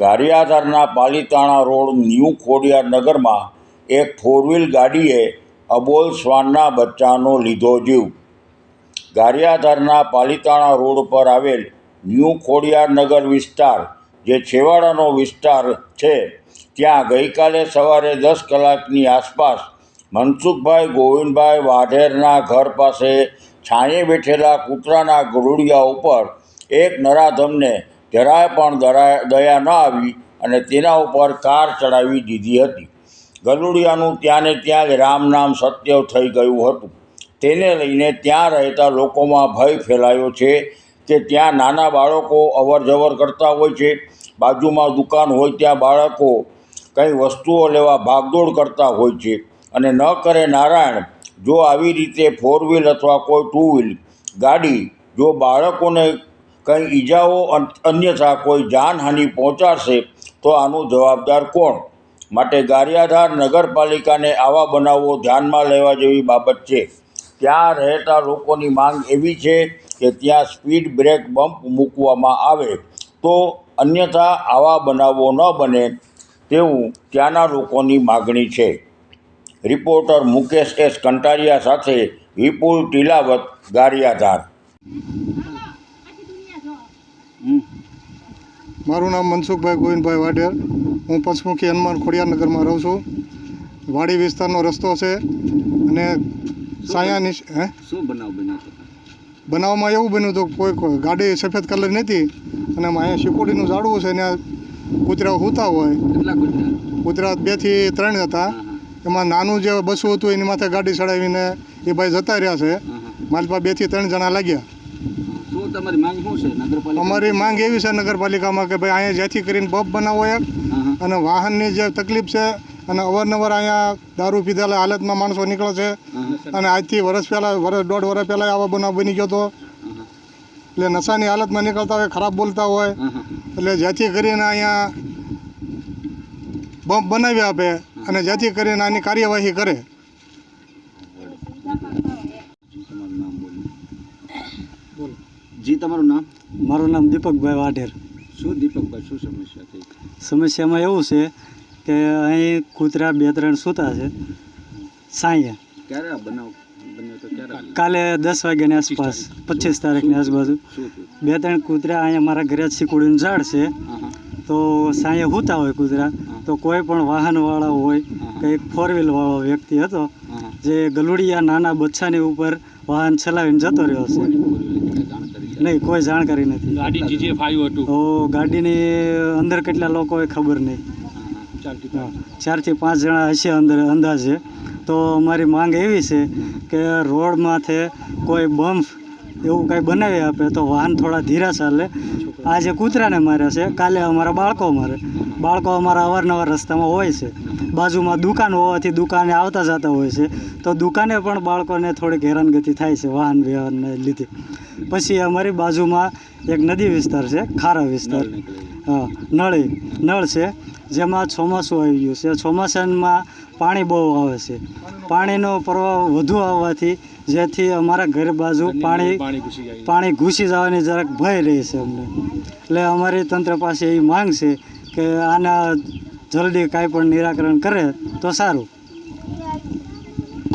ગારિયાધારના Palitana road new Khodiyar નગરમાં એક four wheel ગાડીએ અબોલ શ્વાનના બચ્ચાનો લીધો જીવ. ગારિયાધારના પાલીતાણા રોડ પર આવેલ ન્યૂ ખોડિયાર નગર વિસ્તાર, જે છેવાડાનો વિસ્તાર છે, ત્યાં ગઈકાલે સવારે દસ કલાકની આસપાસ મનસુખભાઈ ગોવિંદભાઈ વાઢેરના ઘર પાસે છાંયે બેઠેલા કૂતરાના ગરુડિયા ઉપર એક નરાધમને જરાય પણ દરા દયા ન આવી અને તેના ઉપર કાર ચડાવી દીધી હતી. ગલુડિયાનું ત્યાંને ત્યાં રામ નામ સત્ય થઈ ગયું હતું. તેને લઈને ત્યાં રહેતા લોકોમાં ભય ફેલાયો છે કે ત્યાં નાના બાળકો અવરજવર કરતા હોય છે. બાજુમાં દુકાન હોય ત્યાં બાળકો કંઈ વસ્તુઓ લેવા ભાગદોડ કરતા હોય છે. અને ન કરે નારાયણ, જો આવી રીતે ફોર વ્હીલ અથવા કોઈ ટુ વ્હીલ ગાડી, જો બાળકોને કંઈ ઈજાઓ અન- અન્યથા કોઈ જાનહાનિ પહોંચાડશે તો આનું જવાબદાર કોણ? માટે ગારિયાધાર નગરપાલિકાને આવા બનાવો ધ્યાનમાં લેવા જેવી બાબત છે. ત્યાં રહેતા લોકોની માંગ એવી છે કે ત્યાં સ્પીડ બ્રેક બમ્પ મૂકવામાં આવે તો અન્યથા આવા બનાવો ન બને તેવું ત્યાંના લોકોની માગણી છે. રિપોર્ટર મુકેશ એસ કંટારિયા સાથે વિપુલ ટીલાવત ગારિયાધાર. મારું નામ મનસુખભાઈ ગોવિંદભાઈ વાઢેર. હું પંચમુખી હનુમાન ખોડિયારનગરમાં રહું છું. વાડી વિસ્તારનો રસ્તો છે અને સાયાની હે? શું બનાવ બન્યો બનાવમાં એવું બન્યું હતું કોઈ કોઈ ગાડી સફેદ કલર નથી અને અહીંયા શિકોડીનું ઝાડવું છે ને કૂતરા હોતા હોય. કૂતરા? બેથી ત્રણ હતા. એમાં નાનું જે બસું હતું એની માથે ગાડી ચડાવીને એ ભાઈ જતા રહ્યા છે. મારી પાસે બેથી ત્રણ જણા લાગ્યા. શું તમારી માંગ શું છે નગરપાલિકા અમારી માંગ એવી છે નગરપાલિકામાં કે ભાઈ અહીંયા જેથી કરીને બપ બનાવો એક. અને વાહનની જે તકલીફ છે અને અવારનવાર અહીંયા દારૂ પીધેલા હાલતમાં માણસો નીકળે છે. અને આજથી વર્ષ પહેલાં વર્ષ દોઢ વર્ષ પહેલાં આવા બનાવ બની ગયો હતો એટલે નશાની હાલતમાં નીકળતા હોય ખરાબ બોલતા હોય. એટલે જેથી કરીને અહીંયા બમ્પ બનાવી આપે અને જેથી કરીને આની કાર્યવાહી કરે તમારું નામ બોલો જી તમારું નામ? મારું નામ દીપકભાઈ વાઢેર. શું દીપકભાઈ શું સમસ્યા થઈ? સમસ્યામાં એવું છે કે અહીં કૂતરા બે ત્રણ સૂતા છે. સાંયે. ક્યારે આ બનાવ બન્યો તો ક્યારે કાલે દસ વાગ્યાની આસપાસ પચીસ તારીખની આજુબાજુ. બે ત્રણ કૂતરા અહીંયા મારા ઘરે શીકુડીનું ઝાડ છે. તો સાંયે સૂતા હોય કૂતરા. તો કોઈ પણ વાહનવાળા હોય કે એક ફોર વ્હીલવાળો વ્યક્તિ હતો જે ગલુડિયા નાના બચ્ચાની ઉપર વાહન ચલાવીને જતો રહ્યો છે. નહીં કોઈ જાણકારી નથી. ગાડી જીજે ફાયું હતું. ઓ ગાડીની અંદર કેટલા લોકો ખબર નહીં. ચારથી પાંચ. જણા હશે અંદર અંદાજે. તો મારી માંગ એવી છે કે રોડમાંથી કોઈ બમ્પ એવું કાંઈ બનાવી આપે તો વાહન થોડા ધીરા ચાલે. આજે કૂતરાને માર્યા છે, કાલે અમારા બાળકો મારે. બાળકો અમારા અવારનવાર રસ્તામાં હોય છે. બાજુમાં દુકાન હોવાથી દુકાને આવતા જતા હોય છે. તો દુકાને પણ બાળકોને થોડીક હેરાનગતિ થાય છે વાહન વ્યવહારને લીધે. પછી અમારી બાજુમાં એક નદી વિસ્તાર છે, ખારા વિસ્તાર. નળી. નળ છે જેમાં ચોમાસું આવી ગયું છે. ચોમાસામાં પાણી બહુ આવે છે. પાણીનો પ્રવાહ વધુ આવવાથી જેથી અમારા ઘર બાજુ પાણી પાણી ઘૂસી જવાની જરાક ભય રહે છે અમને. એટલે અમારી તંત્ર પાસે એવી માંગ છે કે આના જલ્દી કાંઈ પણ નિરાકરણ કરે તો સારું.